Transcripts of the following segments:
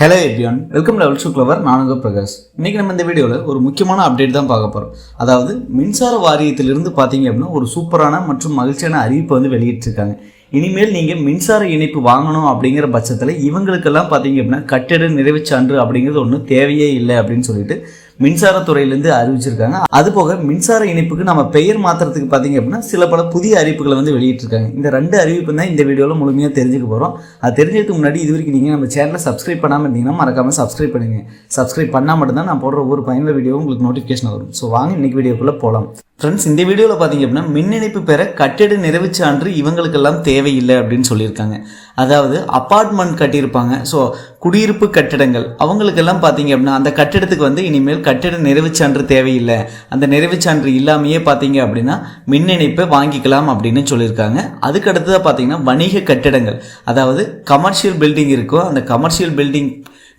Hello everyone welcome level to clever நானுங்க பிரகாஷ். இன்னைக்கு நம்ம இந்த வீடியோவில் ஒரு முக்கியமான அப்டேட் தான் பார்க்க போகிறோம் அதாவது மின்சார வாரியத்திலிருந்து பார்த்தீங்க அப்படின்னா ஒரு சூப்பரான மற்றும் மகிழ்ச்சியான அறிவிப்பை வந்து வெளியிட்டிருக்காங்க. இனிமேல் நீங்கள் மின்சார இணைப்பு வாங்கணும் அப்படிங்கிற பட்சத்தில் இவங்களுக்கெல்லாம் பார்த்தீங்க அப்படின்னா கட்டிட நிறைவுச் சான்று அப்படிங்கிறது ஒன்றும் தேவையே இல்லை அப்படின்னு சொல்லிட்டு மின்சாரத்துறையிலேருந்து அறிவிச்சிருக்காங்க. அது போக மின்சார இணைப்புக்கு நம்ம பெயர் மாற்றுறதுக்கு பார்த்தீங்க அப்படின்னா சில பல புதிய அறிவிப்புகளை வந்து வெளியிட்டிருக்காங்க. இந்த ரெண்டு அறிவிப்பு தான் இந்த வீடியோவில் முழுமையாக தெரிஞ்சுக்க போகிறோம் அது தெரிஞ்சதுக்கு முன்னாடி இது வரைக்கும் நீங்கள் நம்ம சேனலை சப்ஸ்கிரைப் பண்ணாமல் இருந்தீங்கன்னா மறக்காமல் சப்ஸ்கிரைப் பண்ணுங்கள் சப்ஸ்கிரைப் பண்ணால் மட்டும்தான் நான் போடுற ஒரு பயனுள்ள வீடியோவும் உங்களுக்கு நோட்டிஃபிகேஷன் வரும். ஸோ வாங்க இன்னைக்கு வீடியோக்குள்ளே போகலாம் ஃப்ரெண்ட்ஸ் இந்த வீடியோவில் பார்த்தீங்க அப்படின்னா மின் இணைப்பு பெற கட்டிட நிறைவுச் சான்று இவங்களுக்கெல்லாம் தேவையில்லை அப்படின்னு சொல்லியிருக்காங்க. அதாவது அப்பார்ட்மெண்ட் கட்டியிருப்பாங்க. ஸோ குடியிருப்பு கட்டிடங்கள். அவங்களுக்கெல்லாம் பார்த்தீங்க அப்படின்னா அந்த கட்டிடத்துக்கு வந்து இனிமேல் கட்டிட நிறைவு சான்று தேவையில்லை. அந்த நிறைவுச் சான்று இல்லாமையே பார்த்தீங்க அப்படின்னா மின் இணைப்பை வாங்கிக்கலாம் அப்படின்னு சொல்லியிருக்காங்க. அதுக்கு அடுத்ததாக பார்த்தீங்கன்னா வணிக கட்டிடங்கள். அதாவது கமர்ஷியல் பில்டிங் இருக்கோ அந்த கமர்ஷியல் பில்டிங்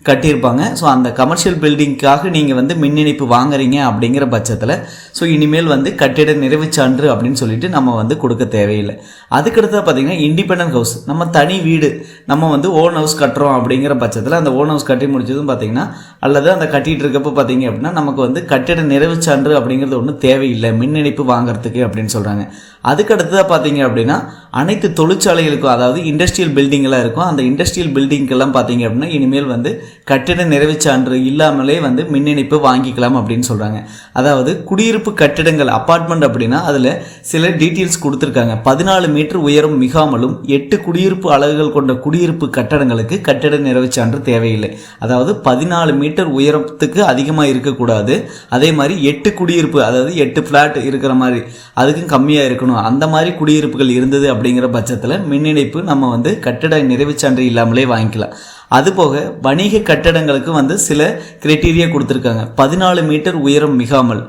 கட்டியிருப்பாங்க. ஸோ அந்த கமர்ஷியல் பில்டிங்க்காக நீங்கள் வந்து மின் இணைப்பு வாங்குறீங்க அப்படிங்கிற பட்சத்தில் ஸோ இனிமேல் வந்து கட்டிட நிறைவுச் சான்று அப்படின்னு சொல்லிட்டு நம்ம வந்து கொடுக்க தேவையில்லை. அதுக்கடுத்தது பார்த்தீங்கன்னா இண்டிபெண்டன்ட் ஹவுஸ் நம்ம தனி வீடு நம்ம வந்து ஓன் ஹவுஸ் கட்டுறோம் அப்படிங்கிற பட்சத்தில் அந்த ஓன் ஹவுஸ் கட்டி முடிச்சதும் பார்த்தீங்கன்னா அல்லது அந்த கட்டிகிட்டு இருக்கப்போ பார்த்தீங்க அப்படின்னா நமக்கு வந்து கட்டிட நிறைவுச் சான்று அப்படிங்கிறது ஒன்றும் தேவையில்லை. மின் இணைப்பு வாங்குறதுக்கு அப்படின்னு சொல்கிறாங்க அதுக்கு அடுத்ததாக பார்த்தீங்க அப்படின்னா அனைத்து தொழிற்சாலைகளுக்கும் அதாவது இண்டஸ்ட்ரியல் பில்டிங்கெல்லாம் இருக்கும். அந்த இண்டஸ்ட்ரியல் பில்டிங்கெல்லாம் பார்த்தீங்க அப்படின்னா இனிமேல் வந்து கட்டிட நிறைவு சான்று இல்லாமலே வந்து மின் இணைப்பு வாங்கிக்கலாம் அப்படின்னு சொல்கிறாங்க அதாவது குடியிருப்பு கட்டிடங்கள் அப்பார்ட்மெண்ட் அப்படின்னா அதில் சில டீட்டெயில்ஸ் கொடுத்துருக்காங்க. பதினாலு மீட்டர் உயரம் மிகாமலும் எட்டு குடியிருப்பு அலகுகள் கொண்ட குடியிருப்பு கட்டடங்களுக்கு கட்டிட நிறைவு சான்று தேவையில்லை. அதாவது பதினாலு மீட்டர் உயரத்துக்கு அதிகமாக இருக்கக்கூடாது. அதே மாதிரி எட்டு குடியிருப்பு அதாவது எட்டு ஃப்ளாட் இருக்கிற மாதிரி அதுக்கும் கம்மியாக இருக்கணும். அந்த மாதிரி குடியிருப்புகள் இருந்தது அப்படிங்கிற பட்சத்தில் மின் இணைப்பு நம்ம வந்து கட்டிட நிறைவு சான்று இல்லாமலே வாங்கிக்கலாம். அதுபோக வணிக கட்டடங்களுக்கு வந்து சில கிரைட்டீரியா கொடுத்துருக்காங்க. பதினாலு மீட்டர் உயரம் மிகாமல்.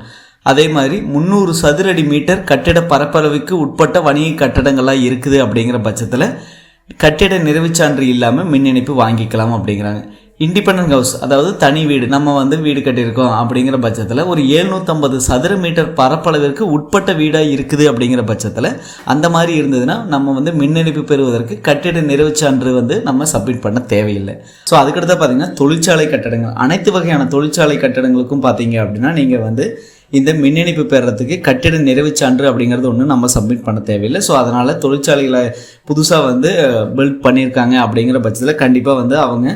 அதே மாதிரி முந்நூறு சதுரடி மீட்டர் கட்டிட பரப்பளவுக்கு உட்பட்ட வணிக கட்டடங்கள்லாம் இருக்குது அப்படிங்கிற பட்சத்தில் கட்டிட நிறைவு சான்று இல்லாமல் மின் இணைப்பு வாங்கிக்கலாம் அப்படிங்கிறாங்க. இண்டிபெண்டன்ட் ஹவுஸ் அதாவது தனி வீடு நம்ம வந்து வீடு கட்டியிருக்கோம் அப்படிங்கிற பட்சத்தில் ஒரு எழுநூற்றம்பது சதுர மீட்டர் பரப்பளவிற்கு உட்பட்ட வீடாக இருக்குது அப்படிங்கிற பட்சத்தில் அந்த மாதிரி இருந்ததுன்னா நம்ம வந்து மின்னணிப்பு பெறுவதற்கு கட்டிட நிறைவுச் சான்று வந்து நம்ம சப்மிட் பண்ண தேவையில்லை. ஸோ அதுக்கடுத்து பார்த்தீங்கன்னா தொழிற்சாலை கட்டடங்கள். அனைத்து வகையான தொழிற்சாலை கட்டடங்களுக்கும் பார்த்தீங்க அப்படின்னா நீங்கள் வந்து இந்த மின் இணைப்பு பெறத்துக்கு கட்டிட நிறைவுச் சான்று அப்படிங்கிறது ஒன்று நம்ம சப்மிட் பண்ண தேவையில்லை. ஸோ அதனால் தொழிற்சாலைகளை புதுசாக வந்து பில்ட் பண்ணியிருக்காங்க அப்படிங்கிற பட்சத்தில் கண்டிப்பாக வந்து அவங்க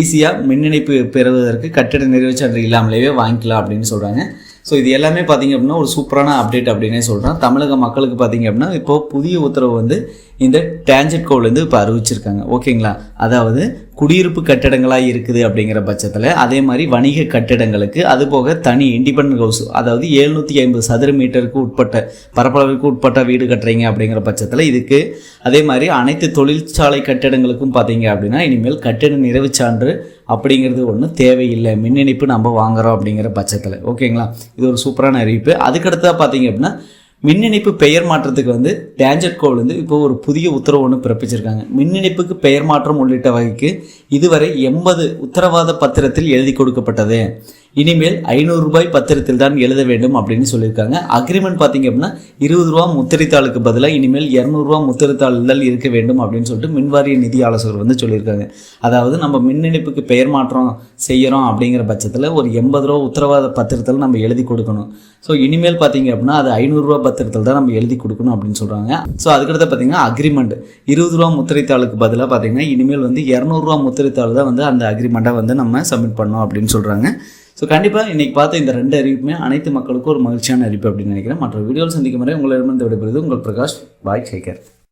ஈஸியாக மின் இணைப்பு பெறுவதற்கு கட்டிட நிறைவுச் சான்று இல்லாமலேயே வாங்கிக்கலாம் அப்படின்னு சொல்கிறாங்க ஸோ இது எல்லாமே பார்த்தீங்க அப்படின்னா ஒரு சூப்பரான அப்டேட் அப்படின்னே சொல்கிறேன் தமிழக மக்களுக்கு பார்த்தீங்க அப்படின்னா இப்போது புதிய உத்தரவு வந்து இந்த டேஞ்சட் கோவிலேருந்து இப்போ அறிவிச்சிருக்காங்க. ஓகேங்களா அதாவது குடியிருப்பு கட்டடங்களாக இருக்குது அப்படிங்கிற பட்சத்தில் அதே மாதிரி வணிக கட்டிடங்களுக்கு அதுபோக தனி இண்டிபெண்டன்ட் ஹவுஸ் அதாவது எழுநூற்றி ஐம்பது சதுர மீட்டருக்கு உட்பட்ட பரப்பளவுக்கு உட்பட்ட வீடு கட்டுறீங்க அப்படிங்கிற பட்சத்தில் இதுக்கு அதே மாதிரி அனைத்து தொழிற்சாலை கட்டிடங்களுக்கும் பார்த்தீங்க அப்படின்னா இனிமேல் கட்டிட நிறைவு சான்று அப்படிங்கிறது ஒன்றும் தேவையில்லை. மின் இணைப்பு நம்ம வாங்குறோம் அப்படிங்கிற பட்சத்தில். ஓகேங்களா? இது ஒரு சூப்பரான அறிவிப்பு. அதுக்கடுத்ததாக பார்த்தீங்க அப்படின்னா மின் இணைப்பு பெயர் மாற்றத்துக்கு வந்து டேஞ்சட் கோவில் வந்து இப்போ ஒரு புதிய உத்தரவு ஒன்று பிறப்பிச்சிருக்காங்க. மின் இணைப்புக்கு பெயர் மாற்றம் உள்ளிட்ட வகைக்கு இதுவரை எண்பது உத்தரவாத பத்திரத்தில் எழுதி கொடுக்கப்பட்டது. இனிமேல் ஐநூறு ரூபாய் பத்திரத்தில் தான் எழுத வேண்டும் அப்படின்னு சொல்லியிருக்காங்க. அக்ரிமெண்ட் பார்த்தீங்க அப்படின்னா இருபது ரூபா முத்திரைத்தாளுக்கு பதிலாக இனிமேல் இரநூறுவா முத்திரைத்தாள்கள் இருக்க வேண்டும் அப்படின்னு சொல்லிட்டு மின்வாரிய நிதி ஆலோசகர் வந்து சொல்லியிருக்காங்க. அதாவது நம்ம மின் இணைப்புக்கு பெயர் மாற்றம் செய்கிறோம் அப்படிங்கிற பட்சத்தில் ஒரு எண்பது ரூபா உத்தரவாத பத்திரத்தில் நம்ம எழுதி கொடுக்கணும். ஸோ இனிமேல் பார்த்தீங்க அப்படின்னா அது ஐநூறுரூவா பத்திரத்தில் தான் நம்ம எழுதி கொடுக்கணும் அப்படின்னு சொல்கிறாங்க ஸோ அதுக்கடுத்து பார்த்தீங்கன்னா அக்ரிமெண்ட் இருபது ரூபா முத்திரைத்தாளுக்கு பதிலாக பார்த்தீங்கன்னா இனிமேல் வந்து இரநூறுவா முத்திரைத்தாள் தான் வந்து அந்த அக்ரிமெண்ட்டை வந்து நம்ம சப்மிட் பண்ணோம் அப்படின்னு சொல்கிறாங்க ஸோ கண்டிப்பாக இன்றைக்கி பார்த்த இந்த ரெண்டு அறிவிப்புமே அனைத்து மக்களுக்கும் ஒரு மகிழ்ச்சியான அறிவிப்பு அப்படின்னு நினைக்கிறேன். மற்ற வீடியோவில் சந்திக்கும் வரை உங்களிடமிருந்து விடைபெறுவது உங்கள் பிரகாஷ். பாய் சேகர்